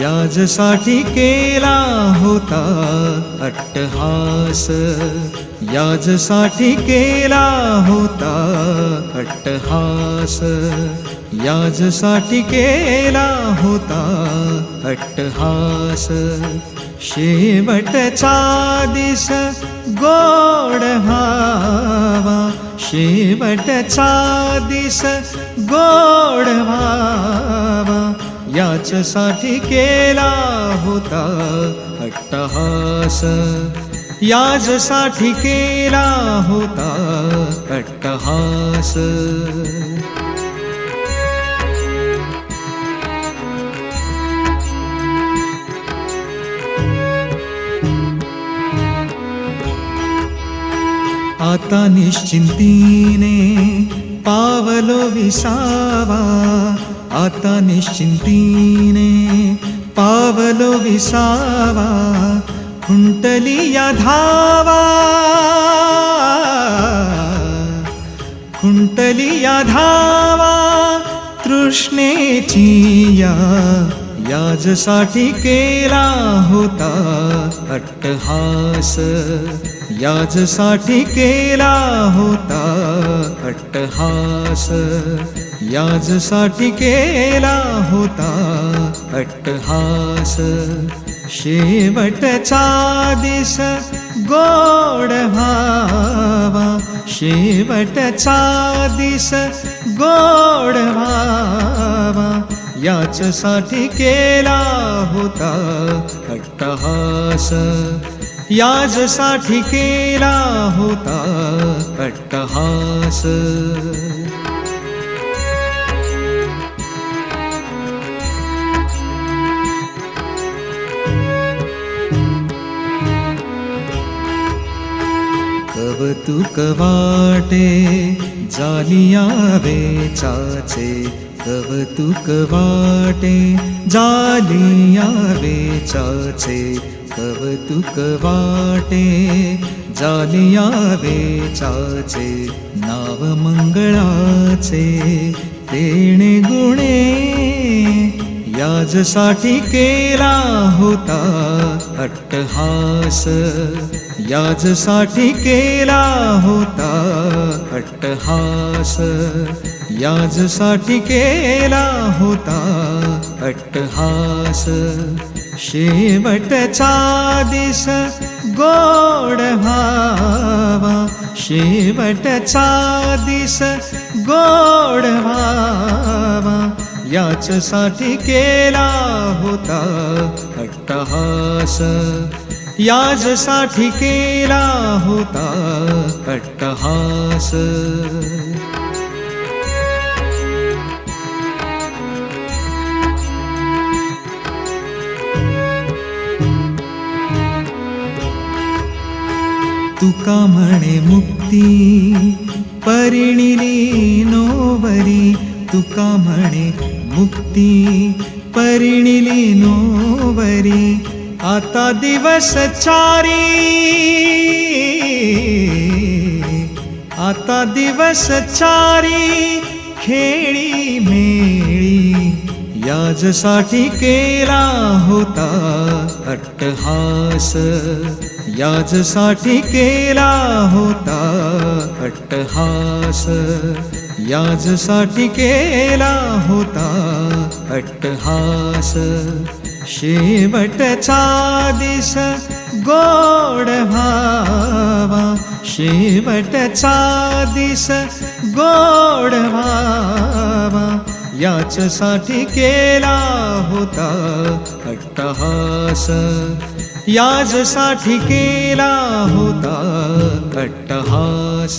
याजसाठी केला होता अट्टहास. याजसाठी केला होता अट्टहास. याजसाठी केला होता अट्टहास. शेवटचा दिस गोड व्हावा. शेवटचा दिस गोड व्हावा. याच्यासाठी केला होता अट्टहास. याजसाठी केला होता अट्टहास. आता निश्चिंतीने पावलो विसावा. आता निश्चिंतीने पावलो विसावा खुंटली या धावा. खुंटली या धावा तृष्णेची या याजसाठी केला होता अट्टहास. याजसाठी केला होता अट्टहास. याजसाठी केला होता अट्टहास. शेवटचा दिस गोड व्हावा. शेवटचा दिस गोड व्हावा. याचसाठी केला होता अट्टहास. याजसाठी केला होता अट्टहास. कौतुक वाटे जालिया वेचाचे कौतुक वाटे जालिया वेचाचे कौतुक वाटे जालिया वेचाचे नाव मंगळाचे तेणे गुणे याजसाठी केला होता अट्टहास याजसाठी केला होता अट्टहास याजसाठी केला होता अट्टहास शेवटचा दिस गोड भावा शेवटचा दिस गोड भावा याच्यासाठी केला होता अट्टहास याजसाठी केला होता अट्टहास तुका म्हणे मुक्ती परिणिली नोवरी तुका म्हणे मुक्ती परिणिली नोवरी आता दिवस चारी. आता दिवस चारी. खेळी मेळी. याजसाठी केला होता अट्टहास. याजसाठी केला होता अट्टहास. याजसाठी केला होता अट्टहास. शेवटचा दिस गोड भावा शेवटचा दिस गोड व्हावा. याच्यासाठी केला होता अट्टहास. याजसाठी केला होता अट्टहास.